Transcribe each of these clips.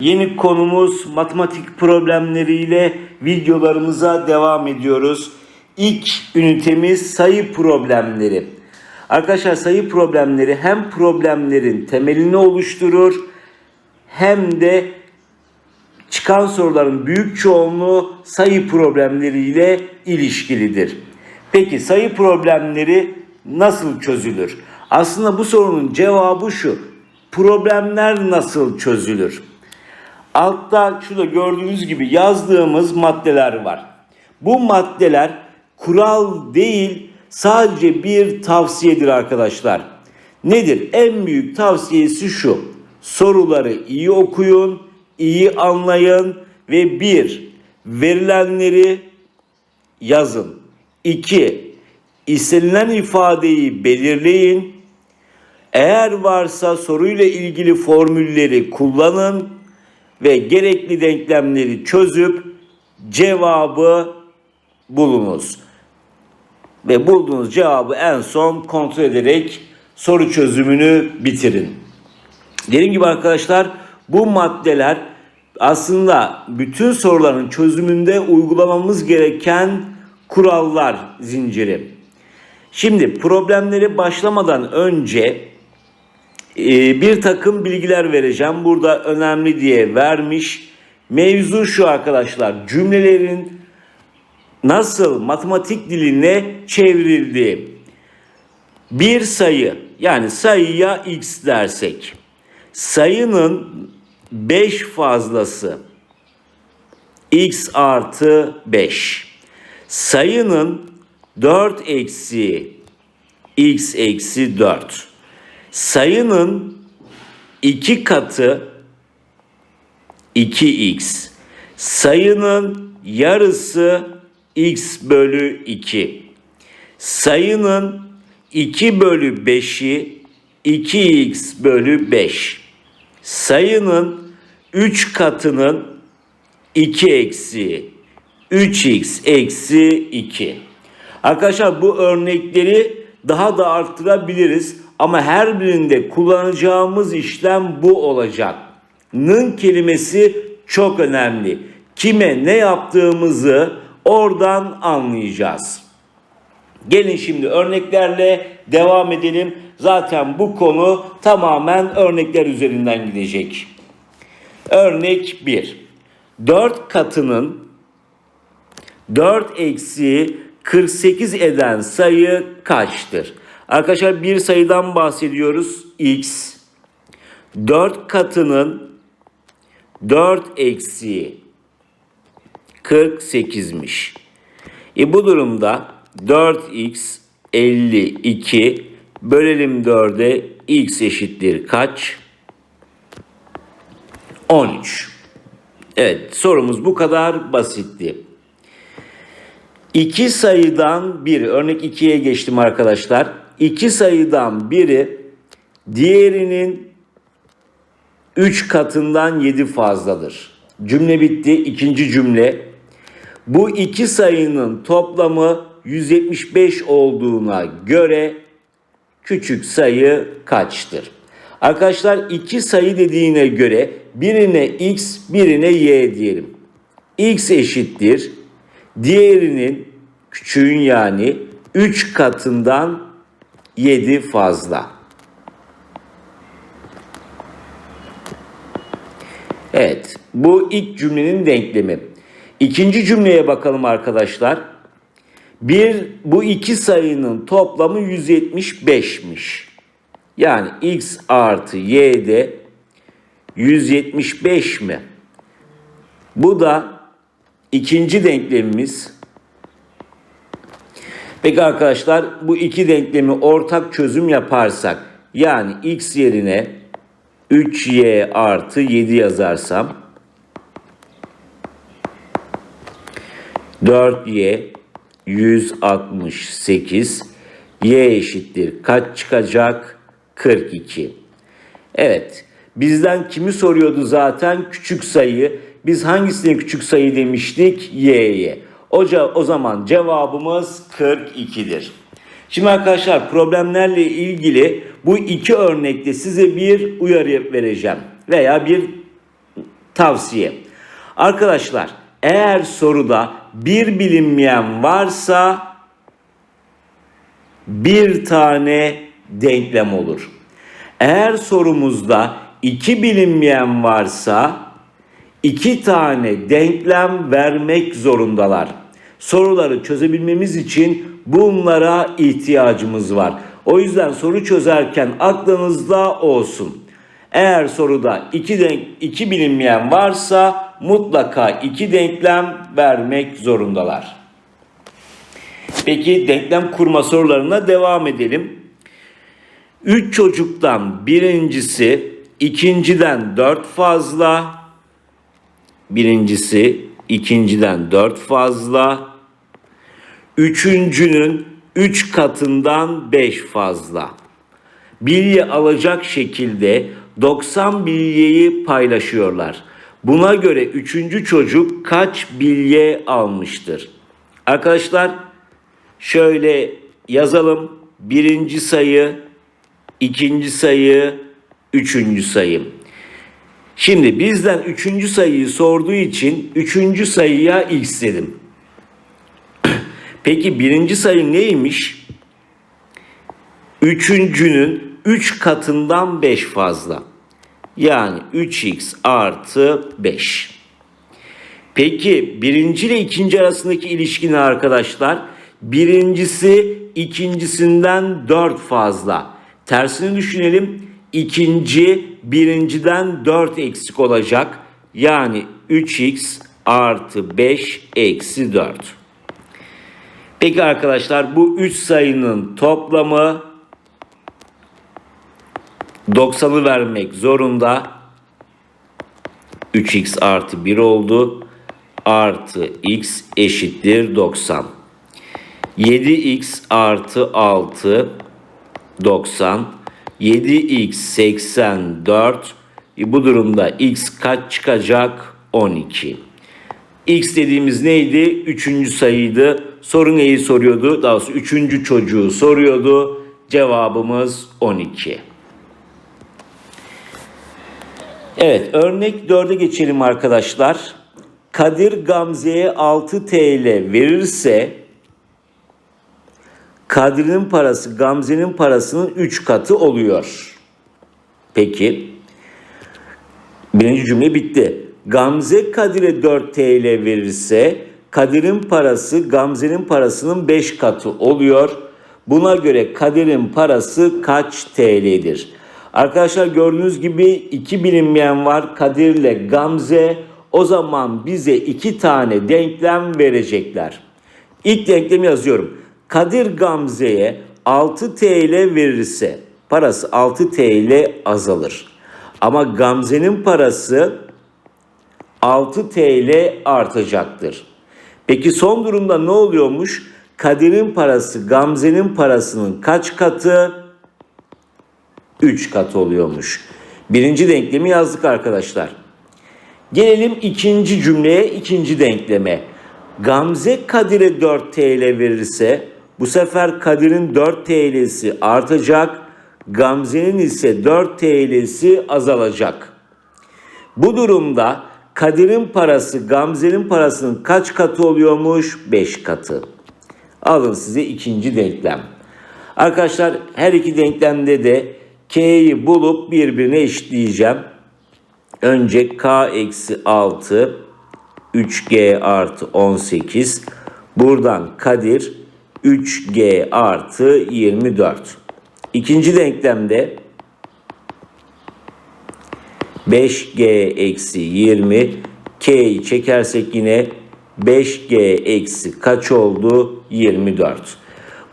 Yeni konumuz matematik problemleriyle videolarımıza devam ediyoruz. İlk ünitemiz sayı problemleri. Arkadaşlar sayı problemleri hem problemlerin temelini oluşturur hem de çıkan soruların büyük çoğunluğu sayı problemleriyle ilişkilidir. Peki sayı problemleri nasıl çözülür? Aslında bu sorunun cevabı şu. Problemler nasıl çözülür? Altta şurada gördüğünüz gibi yazdığımız maddeler var. Bu maddeler kural değil sadece bir tavsiyedir arkadaşlar. Nedir? En büyük tavsiyesi şu. Soruları iyi okuyun, iyi anlayın ve bir verilenleri yazın. 2. istenilen ifadeyi belirleyin. Eğer varsa soruyla ilgili formülleri kullanın ve gerekli denklemleri çözüp cevabı bulunuz. Ve bulduğunuz cevabı en son kontrol ederek soru çözümünü bitirin. Dediğim gibi arkadaşlar bu maddeler aslında bütün soruların çözümünde uygulamamız gereken kurallar zinciri. Şimdi problemleri başlamadan önce e, bir takım bilgiler vereceğim. Burada önemli diye vermiş. Mevzu şu arkadaşlar. Cümlelerin nasıl matematik diline çevrildiği. Bir sayı yani sayıya x dersek sayının 5 fazlası x artı 5 sayının 4 eksiği x eksi 4 sayının 2 katı 2x sayının yarısı x bölü 2 sayının 2 bölü 5'i 2x bölü 5 sayının 3 katının 2 eksi 3x eksi 2. Arkadaşlar bu örnekleri daha da arttırabiliriz ama her birinde kullanacağımız işlem bu olacak. Nın kelimesi çok önemli. Kime ne yaptığımızı oradan anlayacağız. Gelin şimdi örneklerle devam edelim. Zaten bu konu tamamen örnekler üzerinden gidecek. Örnek 1. 4 katının 4 eksi 48 eden sayı kaçtır? Arkadaşlar bir sayıdan bahsediyoruz. X. 4 katının 4 eksi 48'miş. E bu durumda 4x 52 bölelim 4'e x eşittir kaç? 13. Evet sorumuz bu kadar basitti. İki sayıdan biri, örnek 2'ye geçtim arkadaşlar. İki sayıdan biri diğerinin 3 katından 7 fazladır. Cümle bitti. İkinci cümle. Bu iki sayının toplamı 175 olduğuna göre küçük sayı kaçtır? Arkadaşlar iki sayı dediğine göre birine x birine y diyelim. x eşittir. Diğerinin küçüğün yani 3 katından 7 fazla. Evet, bu ilk cümlenin denklemi. İkinci cümleye bakalım arkadaşlar. Bir, bu iki sayının toplamı 175'miş. Yani x artı y de 175 mi? Bu da ikinci denklemimiz. Peki arkadaşlar bu iki denklemi ortak çözüm yaparsak yani x yerine 3y artı 7 yazarsam 4y 168 y eşittir kaç çıkacak? 42. Evet. Bizden kimi soruyordu zaten? Küçük sayı. Biz hangisine küçük sayı demiştik? Y'ye. O, o zaman cevabımız 42'dir. Şimdi arkadaşlar problemlerle ilgili bu iki örnekte size bir uyarı vereceğim veya bir tavsiye. Arkadaşlar eğer soruda bir bilinmeyen varsa bir tane denklem olur. Eğer sorumuzda iki bilinmeyen varsa iki tane denklem vermek zorundalar. Soruları çözebilmemiz için bunlara ihtiyacımız var. O yüzden soru çözerken aklınızda olsun. Eğer soruda iki, denk, iki bilinmeyen varsa mutlaka iki denklem vermek zorundalar. Peki denklem kurma sorularına devam edelim. Üç çocuktan birincisi ikinciden dört fazla, birincisi ikinciden dört fazla, üçüncünün üç katından beş fazla. Bilye alacak şekilde 90 bilyeyi paylaşıyorlar. Buna göre üçüncü çocuk kaç bilye almıştır? Arkadaşlar şöyle yazalım. Birinci sayı, ikinci sayı, üçüncü sayı. Şimdi bizden üçüncü sayıyı sorduğu için üçüncü sayıya x dedim. Peki birinci sayı neymiş? Üçüncünün 3 katından 5 fazla. Yani 3x artı 5. Peki birinci ile ikinci arasındaki ilişki ne arkadaşlar? Birincisi ikincisinden 4 fazla. Tersini düşünelim. İkinci birinciden 4 eksik olacak. Yani 3x artı 5 eksi 4. Peki arkadaşlar bu 3 sayının toplamı 90'ı vermek zorunda. 3x artı 1 oldu. Artı x eşittir 90. 7x artı 6 90. 7x 84. E bu durumda x kaç çıkacak? 12. X dediğimiz neydi? Üçüncü sayıydı. Soru neyi soruyordu? Daha doğrusu üçüncü çocuğu soruyordu. Cevabımız 12. Evet örnek 4'e geçelim arkadaşlar. Kadir Gamze'ye 6 TL verirse Kadir'in parası Gamze'nin parasının 3 katı oluyor. Peki birinci cümle bitti. Gamze Kadir'e 4 TL verirse Kadir'in parası Gamze'nin parasının 5 katı oluyor. Buna göre Kadir'in parası kaç TL'dir? Arkadaşlar gördüğünüz gibi iki bilinmeyen var Kadir ile Gamze. O zaman bize iki tane denklem verecekler. İlk denklemi yazıyorum. Kadir Gamze'ye 6 TL verirse parası 6 TL azalır. Ama Gamze'nin parası 6 TL artacaktır. Peki son durumda ne oluyormuş? Kadir'in parası Gamze'nin parasının kaç katı? 3 katı oluyormuş. Birinci denklemi yazdık arkadaşlar. Gelelim ikinci cümleye, ikinci denkleme. Gamze Kadir'e 4 TL verirse bu sefer Kadir'in 4 TL'si artacak, Gamze'nin ise 4 TL'si azalacak. Bu durumda Kadir'in parası Gamze'nin parasının kaç katı oluyormuş? 5 katı. Alın size ikinci denklem. Arkadaşlar her iki denklemde de K'yi bulup birbirine eşitleyeceğim. Önce K eksi 6 3G artı 18. Buradan Kadir 3G artı 24. İkinci denklemde 5G eksi 20 K'yi çekersek yine 5G eksi kaç oldu? 24.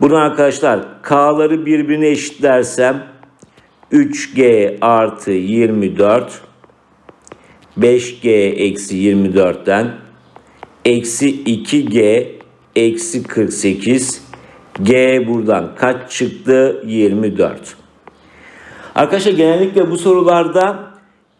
Bunu arkadaşlar K'ları birbirine eşitlersem 3G artı 24 5G eksi 24'ten eksi 2G eksi 48 G buradan kaç çıktı? 24. Arkadaşlar genellikle bu sorularda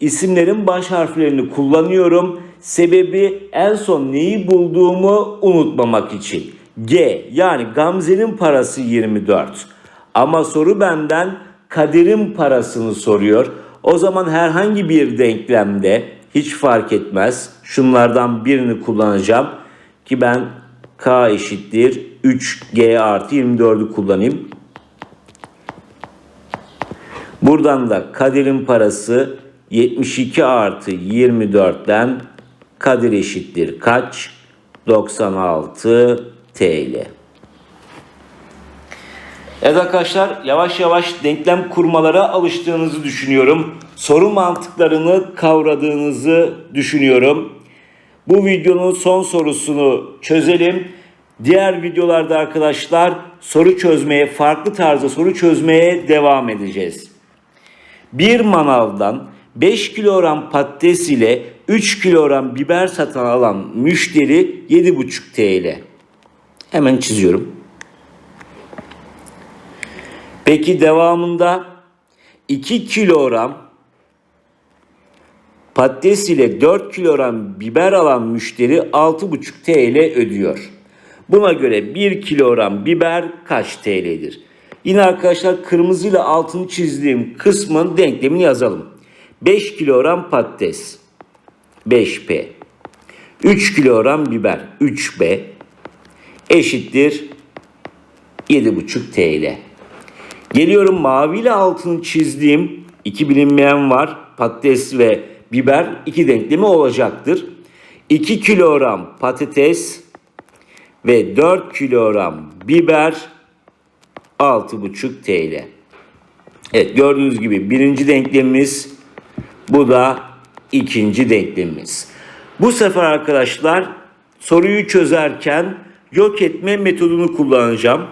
isimlerin baş harflerini kullanıyorum. Sebebi en son neyi bulduğumu unutmamak için. G yani Gamze'nin parası 24. Ama soru benden Kadir'in parasını soruyor. O zaman herhangi bir denklemde hiç fark etmez. Şunlardan birini kullanacağım ki ben k eşittir 3g artı 24'ü kullanayım. Buradan da Kadir'in parası 72 artı 24'ten Kadir eşittir kaç? 96 TL. Evet arkadaşlar yavaş yavaş denklem kurmalara alıştığınızı düşünüyorum. Soru mantıklarını kavradığınızı düşünüyorum. Bu videonun son sorusunu çözelim. Diğer videolarda arkadaşlar soru çözmeye, farklı tarzda soru çözmeye devam edeceğiz. Bir manavdan 5 kilogram patates ile 3 kilogram biber satan alan müşteri 7,5 TL. Hemen çiziyorum. Peki devamında 2 kilogram patates ile 4 kilogram biber alan müşteri 6,5 TL ödüyor. Buna göre 1 kilogram biber kaç TL'dir? Yine arkadaşlar kırmızıyla altını çizdiğim kısmın denklemini yazalım. 5 kilogram patates 5P 3 kilogram biber 3B eşittir 7,5 TL. Geliyorum maviyle altını çizdiğim iki bilinmeyen var. Patates ve biber iki denklemi olacaktır. 2 kilogram patates ve 4 kilogram biber 6,5 TL. Evet gördüğünüz gibi birinci denklemimiz bu da ikinci denklemimiz. Bu sefer arkadaşlar soruyu çözerken yok etme metodunu kullanacağım.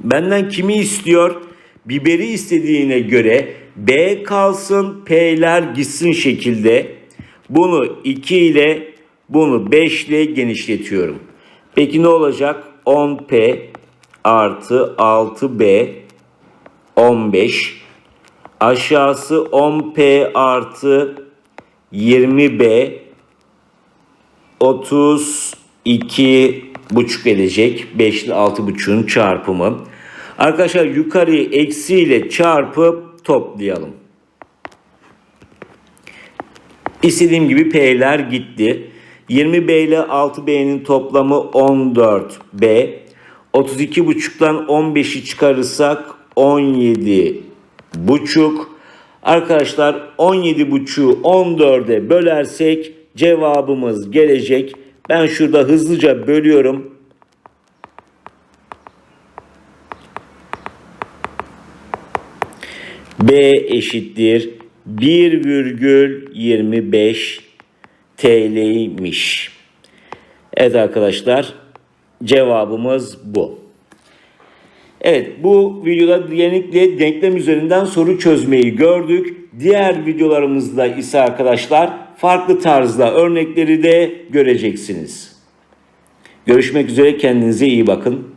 Benden kimi istiyor? Biberi istediğine göre B kalsın, P'ler gitsin şekilde. Bunu 2 ile bunu 5 ile genişletiyorum. Peki ne olacak? 10P artı 6B 15 aşağısı 10P artı 20B 32 buçuk edecek. 5 ile 6 buçuğun çarpımı. Arkadaşlar yukarıyı eksi ile çarpıp toplayalım. İstediğim gibi P'ler gitti. 20B ile 6B'nin toplamı 14B. 32 buçuktan 15'i çıkarırsak 17 buçuk. Arkadaşlar 17 buçuğu 14'e bölersek cevabımız gelecek. Ben şurada hızlıca bölüyorum. B eşittir 1,25 TL'ymiş. Evet arkadaşlar cevabımız bu. Evet bu videoda genellikle denklem üzerinden soru çözmeyi gördük. Diğer videolarımızda ise arkadaşlar farklı tarzda örnekleri de göreceksiniz. Görüşmek üzere kendinize iyi bakın.